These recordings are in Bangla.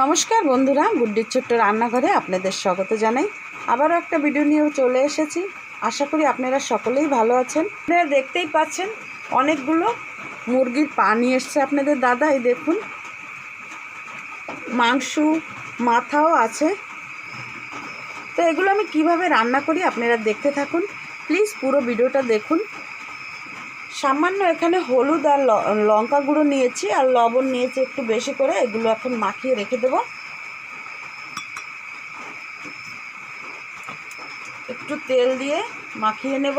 নমস্কার বন্ধুরা, গুড্ডির ছোট্ট রান্নাঘরে আপনাদের স্বাগত জানাই। আবারও একটা ভিডিও নিয়েও চলে এসেছি। আশা করি আপনারা সকলেই ভালো আছেন। আপনারা দেখতেই পাচ্ছেন, অনেকগুলো মুরগির পা নিয়ে এসছে আপনাদের দাদা। এই দেখুন, মাংস, মাথাও আছে। তো এগুলো আমি কীভাবে রান্না করি আপনারা দেখতে থাকুন। প্লিজ পুরো ভিডিওটা দেখুন। সামান্য এখানে হলুদ আর লঙ্কা গুঁড়ো নিয়েছি আর লবণ নিয়েছি একটু বেশি করে। এগুলো এখন মাখিয়ে রেখে দেব। একটু তেল দিয়ে মাখিয়ে নেব।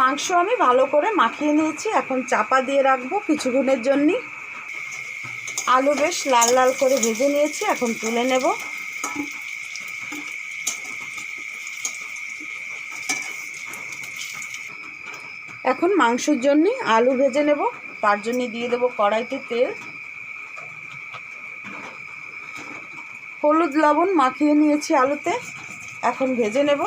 মাংস আমি ভালো করে মাখিয়ে নিয়েছি। এখন চাপা দিয়ে রাখব কিছুক্ষণের জন্য আলু বেশ লাল লাল করে ভেজে নিয়েছি। এখন তুলে নেব। এখন মাংসের জন্যে আলু ভেজে নেব। তার জন্য দিয়ে দেব কড়াইতে তেল। হলুদ লবণ মাখিয়ে নিয়েছি আলুতে। এখন ভেজে নেব।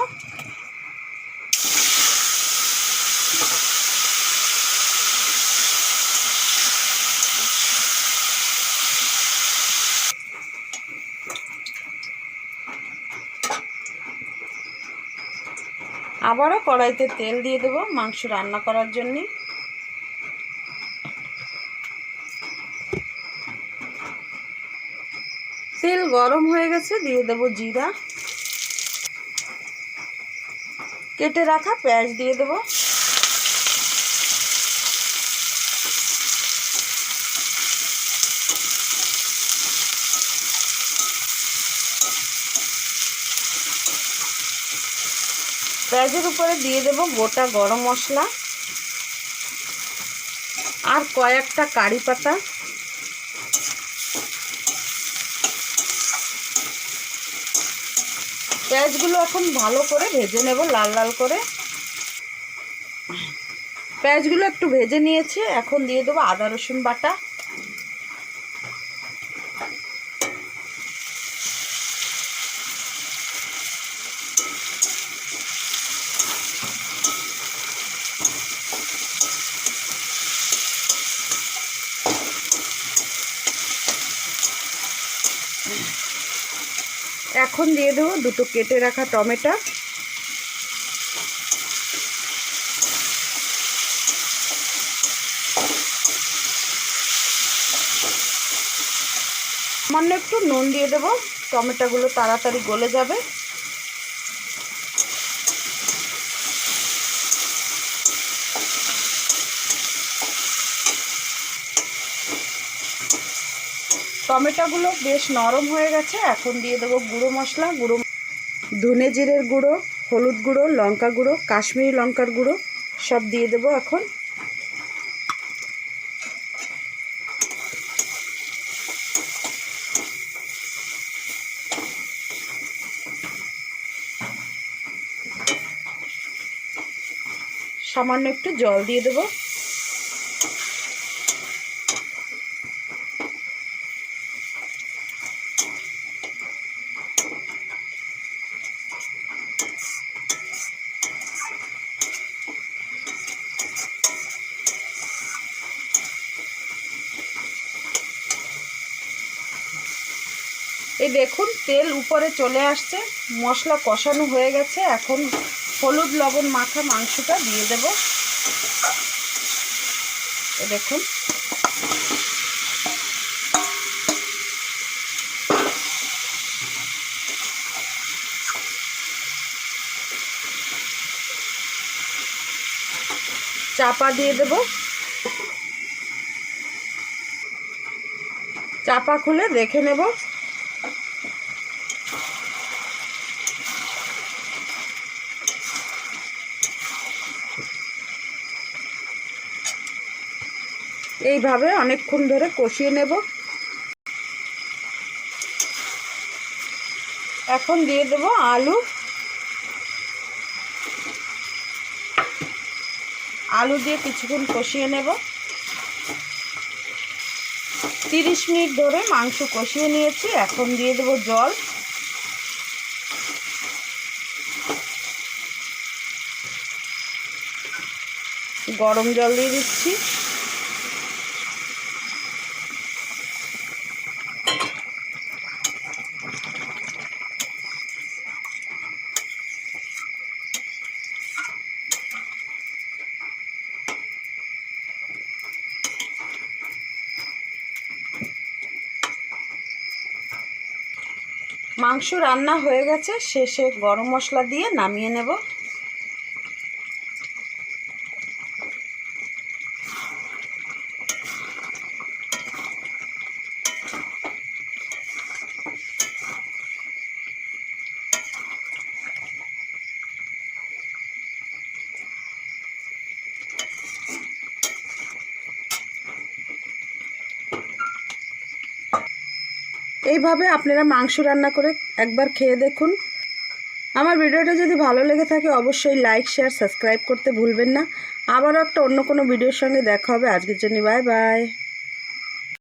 আবারও কড়াইতে তেল দিয়ে দেবো মাংস রান্না করার জন্যে। তেল গরম হয়ে গেছে, দিয়ে দেব জিরা। কেটে রাখা পেঁয়াজ দিয়ে দেবো। পেঁয়াজের উপরে দিয়ে দেব গোটা গরম মশলা আর কয়েকটা কারি পাতা। পেঁয়াজগুলো এখন ভালো করে ভেজে নেব, লাল লাল করে। পেঁয়াজগুলো একটু ভেজে নিয়েছি, এখন দিয়ে দেবো আদা রসুন বাটা। এখন দিয়ে দেবো দুটো কেটে রাখা টমেটো। সামান্য একটু নুন দিয়ে দেবো। টমেটোগুলো তাড়াতাড়ি গলে যাবে। টমেটোগুলো বেশ নরম হয়ে গেছে। এখন দিয়ে দেবো গুঁড়ো মশলা, গুঁড়ো ধনে জিরের গুঁড়ো, হলুদ গুঁড়ো, লঙ্কা গুঁড়ো, কাশ্মীরি লঙ্কার গুঁড়ো সব দিয়ে দেবো এখন। সামান্য একটু জল দিয়ে দেবো। এই দেখুন, তেল উপরে চলে আসছে, মশলা কষানো হয়ে গেছে। এখন হলুদ লবণ মাখা মাংসটা দিয়ে দেব। দেখুন। চাপা দিয়ে দেব। চাপা খুলে দেখে নেব। এইভাবে অনেকক্ষণ ধরে কষিয়ে নেব। এখন দিয়ে দেব আলু। আলু দিয়ে কিছুক্ষণ কষিয়ে নেব। তিরিশ মিনিট ধরে মাংস কষিয়ে নিয়েছি, এখন দিয়ে দেব জল। গরম জল দিয়ে দিচ্ছি। মাংস রান্না হয়ে গেছে শেষে গরম মশলা দিয়ে নামিয়ে নেব। এইভাবে আপনারা মাংস রান্না করে একবার খেয়ে দেখুন। আমার ভিডিওটা যদি ভালো লেগে থাকে, অবশ্যই লাইক শেয়ার সাবস্ক্রাইব করতে ভুলবেন না। আবারও একটা অন্য কোনো ভিডিওর সঙ্গে দেখা হবে। আজকের জন্য বাই বাই